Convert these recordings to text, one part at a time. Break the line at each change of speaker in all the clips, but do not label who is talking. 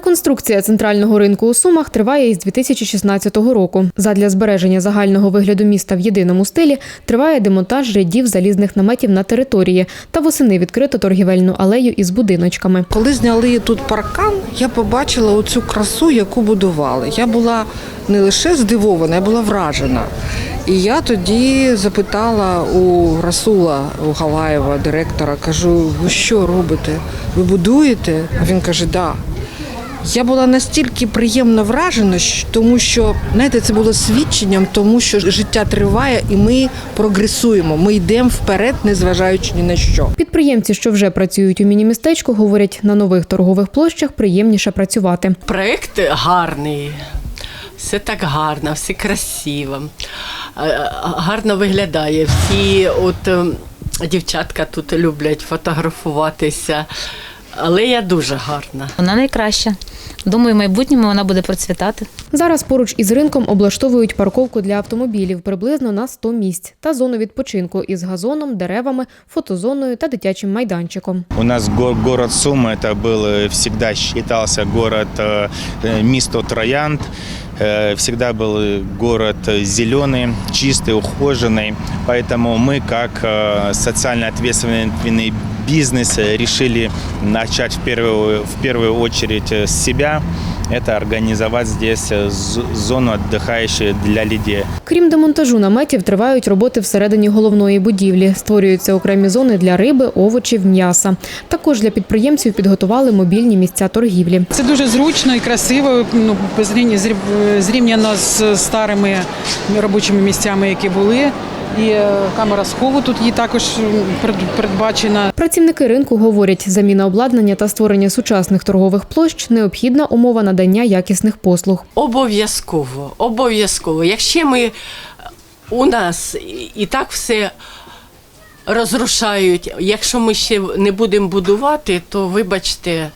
Реконструкція центрального ринку у Сумах триває із 2016 року. Задля збереження загального вигляду міста в єдиному стилі триває демонтаж рядів залізних наметів на території та восени відкрито торгівельну алею із будиночками.
Коли зняли тут паркан, я побачила оцю красу, яку будували. Я була не лише здивована, я була вражена. І я тоді запитала у Расула у Галаєва, директора, кажу: ви що робите? Ви будуєте? А він каже, да. Я була настільки приємно вражена, тому що знаєте, це було свідченням, тому що життя триває і ми прогресуємо. Ми йдемо вперед, незважаючи ні на що.
Підприємці, що вже працюють у міні-містечку, говорять, на нових торгових площах приємніше працювати.
Проект гарний. Все так гарно, все красиво. Е, Гарно виглядає. Всі от ем, дівчатка тут люблять фотографуватися. Алея дуже гарна.
Вона найкраща. Думаю, в майбутньому вона буде процвітати.
Зараз поруч із ринком облаштовують парковку для автомобілів приблизно на 100 місць та зону відпочинку із газоном, деревами, фотозоною та дитячим майданчиком.
У нас го- город Сумы, это был э, всегда считался город э, э, Мисто Троянд. Э, Всегда был э, город зеленый, чистый, ухоженный. Поэтому мы, как э, социально ответственный бизнес, э, решили начать в первую, в первую очередь э, с себя. Это организовать здесь э, з- зону отдыхающую для людей.
Крім демонтажу наметів, тривають роботи всередині головної будівлі. Створюються окремі зони для риби, овочів, м'яса. Також для підприємців підготували мобільні місця торгівлі.
Це дуже зручно і красиво, ну, порівняно з- зрівняно з старими робочими місцями, які були. І е, камера схову тут є також передбачена.
Працівники ринку говорять, заміна обладнання та створення сучасних торгових площ необхідна умова надання якісних послуг.
Обов'язково, обов'язково. Якщо ми у нас і- і так все розрушають, якщо ми ще не будемо будувати, то вибачте,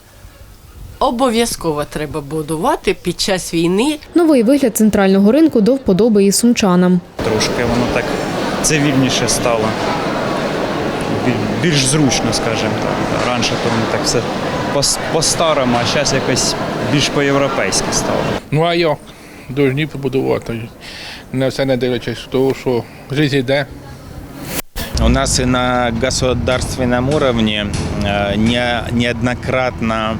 обов'язково треба будувати під час війни.
Новий вигляд центрального ринку до вподоби і сумчанам.
трошки воно так цивільніше стало. Більш зручно, скажімо так. Раніше то воно так все по- по-старому, а зараз якось більш по-європейськи стало.
Ну а як? Должні побудувати. Не все не дивлячись, того, що життя йде.
У нас и на государственном уровне не, неоднократно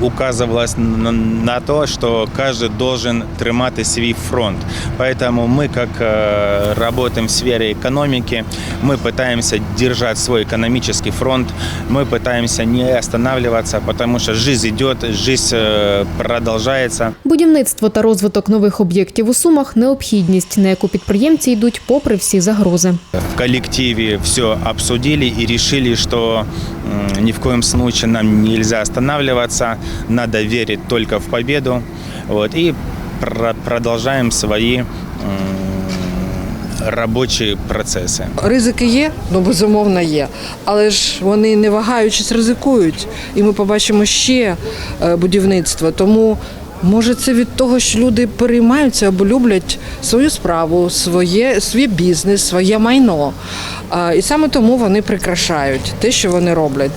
указывалось на, на то, что каждый должен тримати свій фронт. Поэтому мы, как э, работаем в сфере экономики, мы пытаемся держать свой экономический фронт, мы пытаемся не останавливаться, потому что жизнь идет, жизнь э, продолжается.
Будівництво та розвиток нових об'єктів у Сумах необхідність, на яку підприємці йдуть попри всі загрози.
В коллективе все обсудили и решили, что м, ни в коем случае нам нельзя останавливаться, надо верить только в победу. Вот, и про- продолжаем свои робочі процеси.
Ризики є, ну безумовно є. Але ж вони не вагаючись ризикують. І ми побачимо ще е, будівництво. Тому може це від того, що люди переймаються або люблять свою справу, своє, свій бізнес, своє майно. І саме тому вони прикрашають те, що вони роблять.